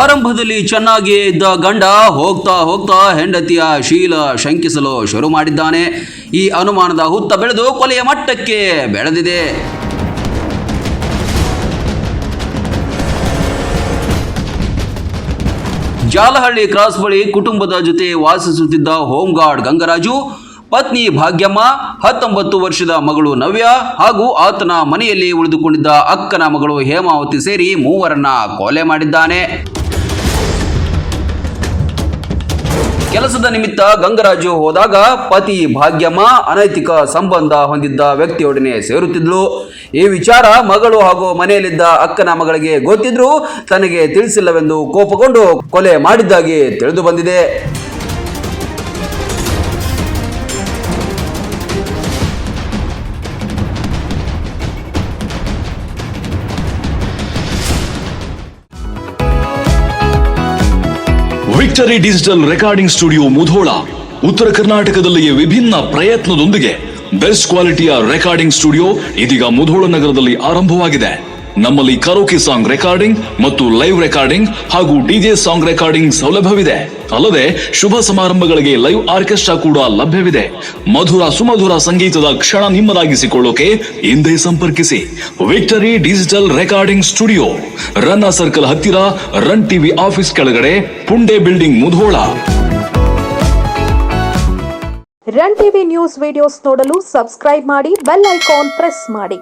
ಆರಂಭದಲ್ಲಿ ಚೆನ್ನಾಗಿಯೇ ಇದ್ದ ಗಂಡ ಹೋಗ್ತಾ ಹೋಗ್ತಾ ಹೆಂಡತಿಯ ಶೀಲ ಶಂಕಿಸಲು ಶುರು ಮಾಡಿದ್ದಾನೆ. ಈ ಅನುಮಾನದ ಹುತ್ತ ಬೆಳೆದು ಕೊಲೆಯ ಮಟ್ಟಕ್ಕೆ ಬೆಳೆದಿದೆ. ಜಾಲಹಳ್ಳಿ ಕ್ರಾಸ್ ಬಳಿ ಕುಟುಂಬದ ಜೊತೆ ವಾಸಿಸುತ್ತಿದ್ದ ಹೋಮ್ ಗಾರ್ಡ್ ಗಂಗರಾಜು, ಪತ್ನಿ ಭಾಗ್ಯಮ್ಮ, ಹತ್ತೊಂಬತ್ತು ವರ್ಷದ ಮಗಳು ನವ್ಯ ಹಾಗೂ ಆತನ ಮನೆಯಲ್ಲಿ ಉಳಿದುಕೊಂಡಿದ್ದ ಅಕ್ಕನ ಮಗಳು ಹೇಮಾವತಿ ಸೇರಿ ಮೂವರನ್ನ ಕೊಲೆ ಮಾಡಿದ್ದಾನೆ. ಕೆಲಸದ ನಿಮಿತ್ತ ಗಂಗರಾಜು ಹೋದಾಗ ಪತಿ ಭಾಗ್ಯಮ್ಮ ಅನೈತಿಕ ಸಂಬಂಧ ಹೊಂದಿದ್ದ ವ್ಯಕ್ತಿಯೊಡನೆ ಸೇರುತ್ತಿದ್ಲು. ಈ ವಿಚಾರ ಮಗಳು ಹಾಗೂ ಮನೆಯಲ್ಲಿದ್ದ ಅಕ್ಕನ ಮಗಳಿಗೆ ಗೊತ್ತಿದ್ರೂ ತನಗೆ ತಿಳಿಸಿಲ್ಲವೆಂದು ಕೋಪಗೊಂಡು ಕೊಲೆ ಮಾಡಿದ್ದಾಗಿ ತಿಳಿದು ಬಂದಿದೆ. Victory digital recording studio Mudhol ಉತ್ತರ ಕರ್ನಾಟಕದಲ್ಲಿಯೇ ವಿಭಿನ್ನ ಪ್ರಯತ್ನದೊಂದಿಗೆ ಬೆಸ್ಟ್ ಕ್ವಾಲಿಟಿಯ ರೆಕಾರ್ಡಿಂಗ್ ಸ್ಟುಡಿಯೋ ಇದೀಗ ಮುಧೋಳ ನಗರದಲ್ಲಿ ಆರಂಭವಾಗಿದೆ. ನಮ್ಮಲ್ಲಿ ಕರೋಕಿ ಸಾಂಗ್ ರೆಕಾರ್ಡಿಂಗ್ ಮತ್ತು ಲೈವ್ ರೆಕಾರ್ಡಿಂಗ್ ಹಾಗೂ ಡಿಜೆ ಸಾಂಗ್ ರೆಕಾರ್ಡಿಂಗ್ ಸೌಲಭ್ಯವಿದೆ. ಅಲ್ಲದೆ ಶುಭ ಸಮಾರಂಭಗಳಿಗೆ ಲೈವ್ ಆರ್ಕೆಸ್ಟ್ರಾ ಕೂಡ ಲಭ್ಯವಿದೆ. ಮಧುರ ಸುಮಧುರ ಸಂಗೀತದ ಕ್ಷಣ ನಿಮ್ಮದಾಗಿಸಿಕೊಳ್ಳೋಕೆ ಹಿಂದೆ ಸಂಪರ್ಕಿಸಿ. Victory digital recording studio Ranna circle ಹತ್ತಿರ ರನ್ ಟಿವಿ ಆಫೀಸ್ ಕೆಳಗಡೆ, Punde building Mudhol. Run TV news videos ನೋಡಲು ಸಬ್ಸ್ಕ್ರೈಬ್ ಮಾಡಿ ಬೆಲ್ ಐಕಾನ್ ಪ್ರೆಸ್ ಮಾಡಿ.